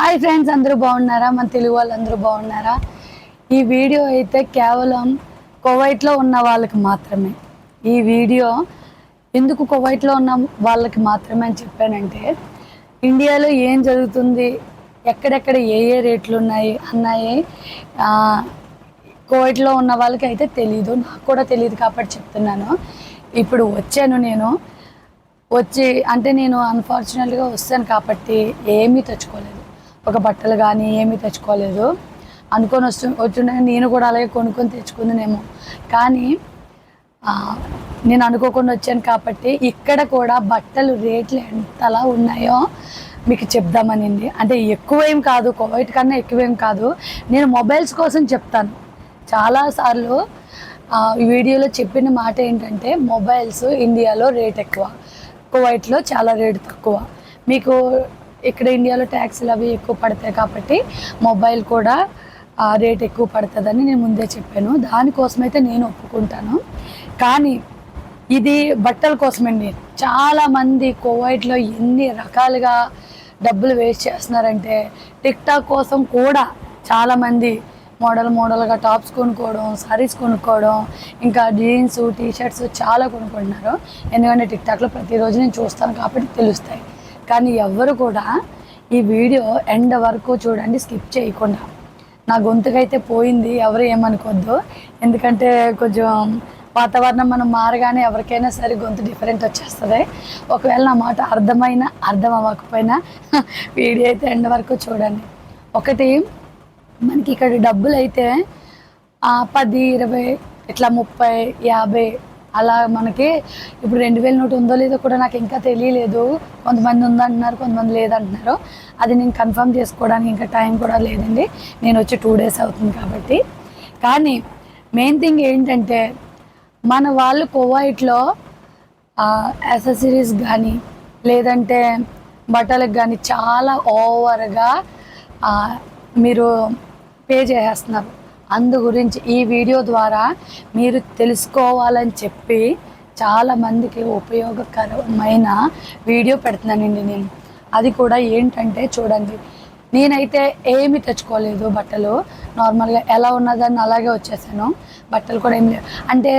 Hi friends అందరూ బాగున్నారా? మన తెలుగు వాళ్ళు అందరూ బాగున్నారా? ఈ వీడియో అయితే కేవలం కువైట్లో ఉన్న వాళ్ళకి మాత్రమే. ఈ వీడియో ఎందుకు కువైట్లో ఉన్న వాళ్ళకి మాత్రమే అని చెప్పానంటే ఇండియాలో ఏం జరుగుతుంది ఎక్కడెక్కడ ఏ ఏ రేట్లు ఉన్నాయి అన్నాయి కువైట్లో ఉన్న వాళ్ళకి అయితే తెలియదు నాకు కూడా తెలియదు కాబట్టి చెప్తున్నాను. ఇప్పుడు వచ్చాను నేను. వచ్చి అంటే నేను అన్ఫార్చునేట్గా వస్తాను కాబట్టి ఏమీ తెచ్చుకోలేదు. ఒక బట్టలు కానీ ఏమీ తెచ్చుకోలేదు. అనుకొని వస్తు వచ్చిండగా నేను కూడా అలాగే కొనుక్కొని తెచ్చుకుందినేమో కానీ నేను అనుకోకుండా వచ్చాను కాబట్టి ఇక్కడ కూడా బట్టలు రేట్లు ఎంతలా ఉన్నాయో మీకు చెప్దామనింది. అంటే ఎక్కువేం కాదు కోవైట్ కన్నా ఎక్కువేం కాదు. నేను మొబైల్స్ కోసం చెప్తాను. చాలాసార్లు వీడియోలో చెప్పిన మాట ఏంటంటే మొబైల్స్ ఇండియాలో రేట్ ఎక్కువ. కువైట్లో చాలా రేట్ తక్కువ. మీకు ఇక్కడ ఇండియాలో ట్యాక్సీలు అవి ఎక్కువ పడతాయి కాబట్టి మొబైల్ కూడా ఆ, రేట్ ఎక్కువ పడుతుందని నేను ముందే చెప్పాను. దానికోసమైతే నేను ఒప్పుకుంటాను. కానీ ఇది బట్టల కోసమండి. చాలామంది మంది ఎన్ని రకాలుగా డబ్బులు వేస్ట్ చేస్తున్నారంటే టిక్ టాక్ కోసం కూడా చాలామంది మోడల్ మోడల్గా టాప్స్ కొనుక్కోవడం సారీస్ కొనుక్కోవడం ఇంకా జీన్స్ టీ షర్ట్స్ చాలా కొనుక్కుంటున్నారు. ఎందుకంటే టిక్ టాక్లో ప్రతిరోజు నేను చూస్తాను కాబట్టి తెలుస్తాయి. కానీ ఎవ్వరు కూడా ఈ వీడియో ఎండ్ వరకు చూడండి స్కిప్ చేయకుండా. నా గొంతుకైతే పోయింది ఎవరు ఏమనుకోవద్దు ఎందుకంటే కొంచెం వాతావరణం మనం మారగానే ఎవరికైనా సరే గొంతు డిఫరెంట్ వచ్చేస్తుంది. ఒకవేళ నా మాట అర్థమైనా అర్థం అవ్వకపోయినా వీడియో అయితే ఎండ్ వరకు చూడండి. ఒకటి మనకి ఇక్కడ డబ్బులు అయితే పది ఇరవై ఇట్లా ముప్పై యాభై అలా మనకి ఇప్పుడు రెండు వేల నోటు ఉందో లేదో కూడా నాకు ఇంకా తెలియలేదు. కొంతమంది ఉందంటున్నారు కొంతమంది లేదంటున్నారు. అది నేను కన్ఫర్మ్ చేసుకోవడానికి ఇంకా టైం కూడా లేదండి. నేను వచ్చి టూ డేస్ అవుతుంది కాబట్టి. కానీ మెయిన్ థింగ్ ఏంటంటే మన వాళ్ళు కోవైట్లో యాక్సెసరీస్ కానీ లేదంటే బట్టలకు కానీ చాలా ఓవర్గా మీరు పే చేసేస్తున్నారు. అందు గురించి ఈ వీడియో ద్వారా మీరు తెలుసుకోవాలని చెప్పి చాలా మందికి ఉపయోగకరమైన వీడియో పెడుతున్నానండి నేను. అది కూడా ఏంటంటే చూడండి నేనైతే ఏమి తెచ్చుకోలేదు బట్టలు. నార్మల్గా ఎలా ఉన్నదాన్ని అలాగే వచ్చేసాను. బట్టలు కూడా ఏం లేవు. అంటే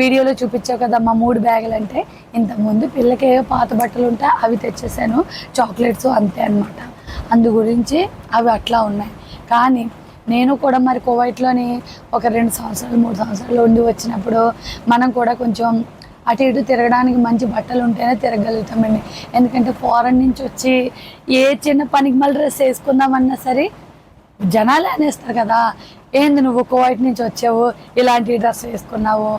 వీడియోలో చూపించావు కదా మా మూడు బ్యాగులు అంటే ఇంతకుముందు పిల్లకి ఏవో పాత బట్టలు ఉంటే అవి తెచ్చేసాను. చాక్లెట్స్ అంతే అనమాట అందు గురించి అవి అట్లా ఉన్నాయి. కానీ నేను కూడా మరి కువైట్లోని ఒక రెండు సంవత్సరాలు మూడు సంవత్సరాలు ఉండి వచ్చినప్పుడు మనం కూడా కొంచెం అటు ఇటు తిరగడానికి మంచి బట్టలు ఉంటేనే తిరగలుగుతామండి. ఎందుకంటే ఫారెన్ నుంచి వచ్చి ఏ చిన్న పనికి మళ్ళీ డ్రెస్ వేసుకుందామన్నా సరే జనాలు అనేస్తారు కదా ఏంది నువ్వు కువైట్ నుంచి వచ్చావు ఇలాంటి డ్రెస్ వేసుకున్నావు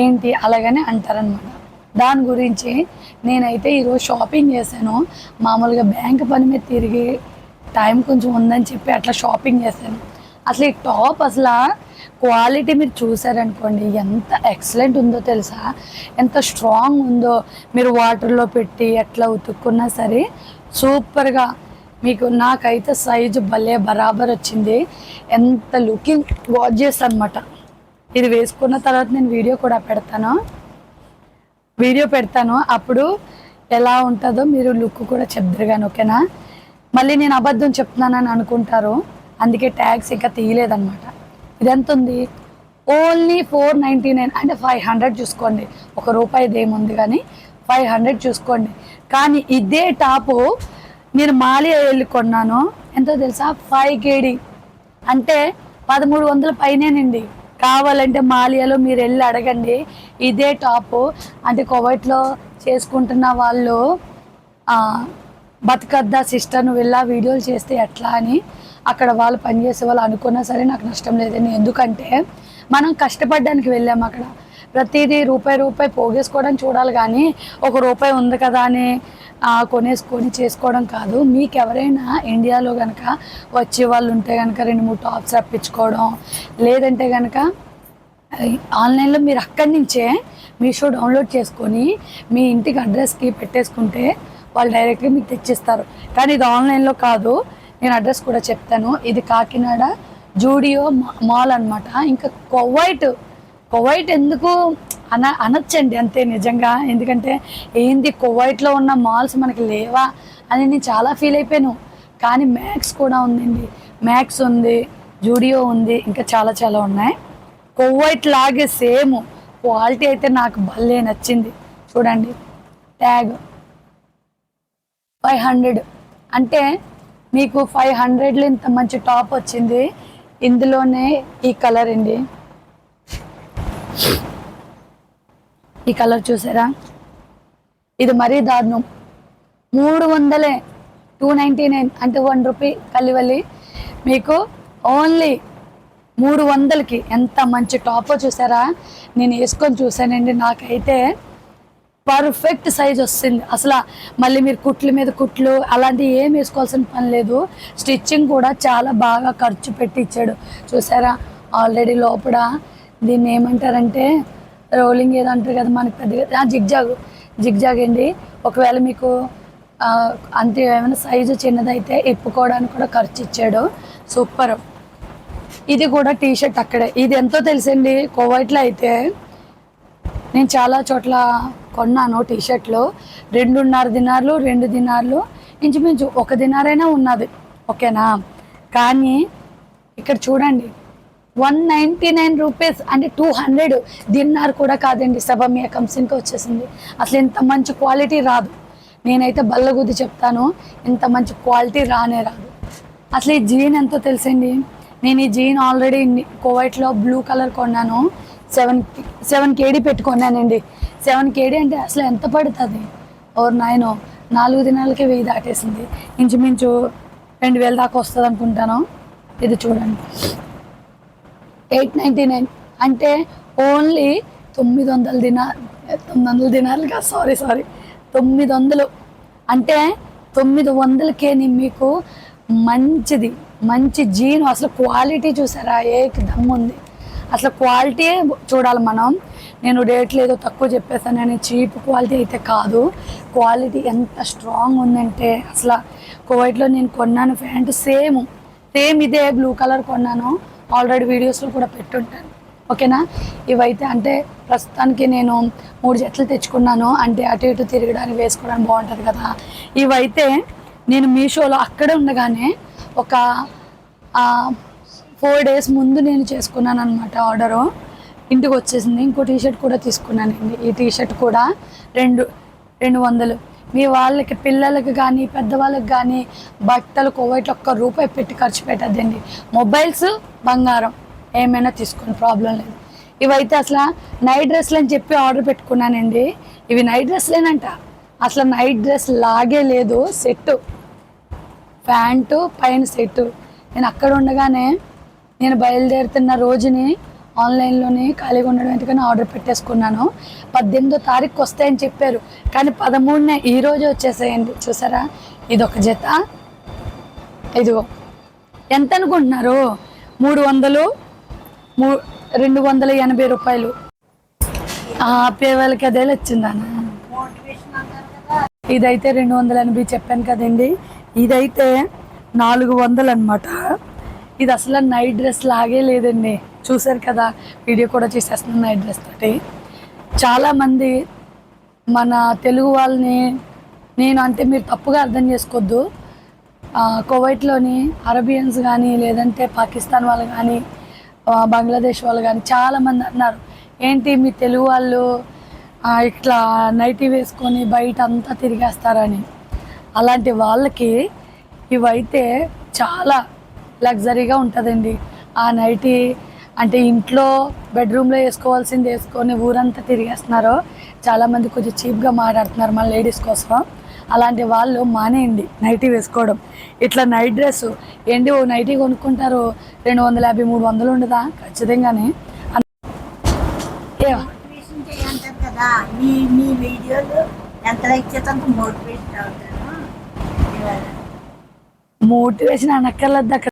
ఏంటి? అలాగనే అంటారనమాట దాని గురించి నేనైతే ఈరోజు షాపింగ్ చేశాను. మామూలుగా బ్యాంక్ పని మీద తిరిగి టైం కొంచెం ఉందని చెప్పి అట్లా షాపింగ్ చేశాను. అసలు ఈ టాప్ అసలు క్వాలిటీ మీరు చూసారనుకోండి ఎంత ఎక్సలెంట్ ఉందో తెలుసా? ఎంత స్ట్రాంగ్ ఉందో. మీరు వాటర్లో పెట్టి ఎట్లా ఉతుక్కున్నా సరే సూపర్గా మీకు నాకైతే సైజు భలే బరాబర్ వచ్చింది. ఎంత లుకింగ్ గార్జియస్ అనమాట ఇది వేసుకున్న తర్వాత నేను వీడియో కూడా పెడతాను. వీడియో పెడతాను. అప్పుడు ఎలా ఉంటుందో మీరు లుక్ కూడా చెప్తారు కానీ ఓకేనా? మళ్ళీ నేను అబద్ధం చెప్తున్నానని అనుకుంటారు. అందుకే ట్యాక్స్ ఇంకా తీయలేదన్నమాట. ఇదెంత ఉంది ఓన్లీ ఫోర్ నైంటీ నైన్ అంటే ఫైవ్ హండ్రెడ్ చూసుకోండి. ఒక రూపాయిది ఏముంది కానీ ఫైవ్ హండ్రెడ్ చూసుకోండి. కానీ ఇదే టాపు నేను మాలియా వెళ్ళి కొన్నాను ఎంతో తెలుసా? ఫైవ్ కేడీ. అంటే పదమూడు వందల పైనేనండి. కావాలంటే మాలియాలో మీరు వెళ్ళి అడగండి. ఇదే టాపు. అంటే కొవైట్లో చేసుకుంటున్న వాళ్ళు బతకద్దా సిస్టర్ నువ్వు వెళ్ళా వీడియోలు చేస్తే ఎట్లా అని అక్కడ వాళ్ళు పనిచేసే వాళ్ళు అనుకున్నా సరే నాకు నష్టం లేదని. ఎందుకంటే మనం కష్టపడడానికి వెళ్ళాము అక్కడ. ప్రతిదీ రూపాయి రూపాయి పోగేసుకోవడం చూడాలి కానీ ఒక రూపాయి ఉంది కదా అని కొనేసుకొని చేసుకోవడం కాదు. మీకు ఎవరైనా ఇండియాలో కనుక వచ్చే వాళ్ళు ఉంటే కనుక రెండు మూడు టాప్స్ రప్పించుకోవడం లేదంటే కనుక ఆన్లైన్లో మీరు అక్కడి నుంచే మీషో డౌన్లోడ్ చేసుకొని మీ ఇంటికి అడ్రస్కి పెట్టేసుకుంటే వాళ్ళు డైరెక్ట్గా మీకు తెచ్చిస్తారు. కానీ ఇది ఆన్లైన్లో కాదు. నేను అడ్రస్ కూడా చెప్తాను. ఇది కాకినాడ జూడియో మా- మాల్ అన్నమాట. ఇంకా కొవైట్ కొవైట్ ఎందుకు అన అనొచ్చండి అంతే నిజంగా. ఎందుకంటే ఏంది కువైట్లో ఉన్న మాల్స్ మనకి లేవా అని నేను చాలా ఫీల్ అయిపోయాను. కానీ మ్యాక్స్ కూడా ఉందండి. మ్యాక్స్ ఉంది జూడియో ఉంది ఇంకా చాలా చాలా ఉన్నాయి. కొవ్వైట్ లాగే సేమ్. క్వాలిటీ అయితే నాకు భలే నచ్చింది. చూడండి. Tag five hundred. అంటే మీకు ఫైవ్ హండ్రెడ్లో ఇంత మంచి టాప్ వచ్చింది. ఇందులోనే ఈ కలర్ అండి. ఈ కలర్ చూసారా? ఇది మరీ దారుణం. మూడు వందలే టూ నైంటీ నైన్ అంటే వన్ రూపీ కలివల్లి మీకు ఓన్లీ మూడు వందలకి ఎంత మంచి టాపో చూసారా? నేను వేసుకొని చూసానండి నాకైతే. పర్ఫెక్ట్ సైజ్ వస్తుంది. అసలు మళ్ళీ మీరు కుట్ల మీద కుట్లు అలాంటివి ఏం వేసుకోవాల్సిన పని లేదు. స్టిచ్చింగ్ కూడా చాలా బాగా ఖర్చు పెట్టి ఇచ్చాడు చూసారా? ఆల్రెడీ లోపల దీన్ని ఏమంటారంటే రోలింగ్ ఏదో అంటారు కదా మనకి పెద్దగా? జిగ్జాగ్ జిగ్జాగ్ అండి. ఒకవేళ మీకు అంతే ఏమైనా సైజు చిన్నదైతే ఇప్పుకోవడానికి కూడా ఖర్చు ఇచ్చాడు సూపర్. ఇది కూడా టీ షర్ట్ అక్కడే. ఇది ఎంతో తెలుసండి కోవైట్లో అయితే. నేను చాలా చోట్ల కొన్నాను టీ షర్ట్లు రెండున్నర దినార్లు రెండు దినార్లు. ఇంచుమించు ఒక దినారైనా ఉన్నది. ఓకేనా? కానీ ఇక్కడ చూడండి. వన్ నైంటీ నైన్ రూపీస్ అంటే టూ హండ్రెడ్ దిన్నార్ కూడా కాదండి సబమియా కంపెనీకి వచ్చేసింది. అసలు ఇంత మంచి క్వాలిటీ రాదు. నేనైతే బల్లగుద్ది చెప్తాను. ఇంత మంచి క్వాలిటీ రానే రాదు. అసలు ఈ జీన్ ఎంతో తెలుసండి? నేను ఈ జీన్ ఆల్రెడీ కోవైట్లో బ్లూ కలర్ కొన్నాను. సెవెన్ సెవెన్ కేడీ పెట్టుకున్నానండి. సెవెన్ కేడీ అంటే అసలు ఎంత పడుతుంది? ఓర్ నైనో నాలుగు దినాలకే వెయ్యి దాటేసింది. ఇంచుమించు రెండు వేల దాకా వస్తుంది అనుకుంటాను. ఇది చూడండి. Eight ninety nine. అంటే ఓన్లీ తొమ్మిది వందల దినా తొమ్మిది వందల దినాలు సారీ సారీ. తొమ్మిది వందలు. అంటే తొమ్మిది వందలకే నేను మీకు మంచిది. మంచి జీన్. అసలు క్వాలిటీ చూసారా? ఏ దమ్ ఉంది అసలు క్వాలిటీ చూడాలి మనం. నేను రేట్లు ఏదో తక్కువ చెప్పేసానని చీప్ క్వాలిటీ అయితే కాదు. క్వాలిటీ ఎంత స్ట్రాంగ్ ఉందంటే అసలు కోవైట్లో నేను కొన్నాను ప్యాంటు సేమ్ సేమ్ ఇదే బ్లూ కలర్ కొన్నాను. ఆల్రెడీ వీడియోస్లో కూడా పెట్టుంటాను. ఓకేనా? ఇవైతే అంటే ప్రస్తుతానికి నేను మూడు జట్లు తెచ్చుకున్నాను. అంటే అటు ఇటు తిరగడానికి వేసుకోవడానికి బాగుంటుంది కదా. ఇవైతే నేను మీషోలో అక్కడే ఉండగానే ఒక ఫోర్ డేస్ ముందు నేను చేసుకున్నాను అనమాట ఆర్డరు. ఇంటికి వచ్చేసింది. ఇంకో టీ షర్ట్ కూడా తీసుకున్నానండి ఈ టీ షర్ట్ కూడా రెండు రెండు వందలు. మీ వాళ్ళకి పిల్లలకి కానీ పెద్దవాళ్ళకి కానీ బట్టలు కోవైట్లో ఒక్క రూపాయి పెట్టి ఖర్చు పెట్టద్దండి. మొబైల్స్ బంగారం. ఏమైనా తీసుకోండి ప్రాబ్లం లేదు. ఇవైతే అసలు నైట్ డ్రెస్లు అని చెప్పి ఆర్డర్ పెట్టుకున్నానండి. ఇవి నైట్ డ్రెస్లేనంట అసలు నైట్ డ్రెస్ లాగే లేదు. సెట్ ప్యాంటు పైన సెట్ నేను అక్కడ ఉండగానే నేను బయలుదేరుతున్న రోజుని ఆన్లైన్లోనే ఖాళీగా ఉండడం ఎందుకని ఆర్డర్ పెట్టేసుకున్నాను. పద్దెనిమిదో తారీఖుకి వస్తాయని చెప్పారు. కానీ పదమూడున ఈ రోజు వచ్చేసాయండి. చూసారా? ఇది ఒక జత. ఇదిగో. ఎంత అనుకుంటున్నారు? మూడు వందలు మూ రెండు వందల ఎనభై రూపాయలు. పేవాళ్ళకి అదే వచ్చిందానా ఇదైతే రెండు వందల ఎనభై చెప్పాను కదండి. ఇదైతే నాలుగు వందలు అనమాట ఇది అసలు నైట్ డ్రెస్ లాగే లేదండి. చూశారు కదా వీడియో కూడా చేసేస్తున్నాను నా అడ్రస్ తోటి. చాలామంది మన తెలుగు వాళ్ళని నేను అంటే మీరు తప్పుగా అర్థం చేసుకోవద్దు. కువైట్లోని అరబియన్స్ కానీ లేదంటే పాకిస్తాన్ వాళ్ళు కానీ బంగ్లాదేశ్ వాళ్ళు కానీ చాలామంది అన్నారు. ఏంటి మీ తెలుగు వాళ్ళు ఇట్లా నైటీ వేసుకొని బయట అంతా తిరిగేస్తారని. అలాంటి వాళ్ళకి ఇవైతే చాలా లగ్జరీగా ఉంటుందండి. ఆ నైటీ అంటే ఇంట్లో బెడ్రూమ్లో వేసుకోవాల్సింది వేసుకొని ఊరంతా తిరిగేస్తున్నారు. చాలామంది కొంచెం చీప్గా మాట్లాడుతున్నారు మన లేడీస్ కోసం. అలాంటి వాళ్ళు మానేయండి నైటీ వేసుకోవడం. ఇట్లా నైట్ డ్రెస్ ఏంటి ఓ నైటీ కొనుక్కుంటారు రెండు వందల యాభై మూడు వందలు ఉండదా? ఖచ్చితంగానే. మోటివేషన్ అనక్కర్లేదు అక్కడ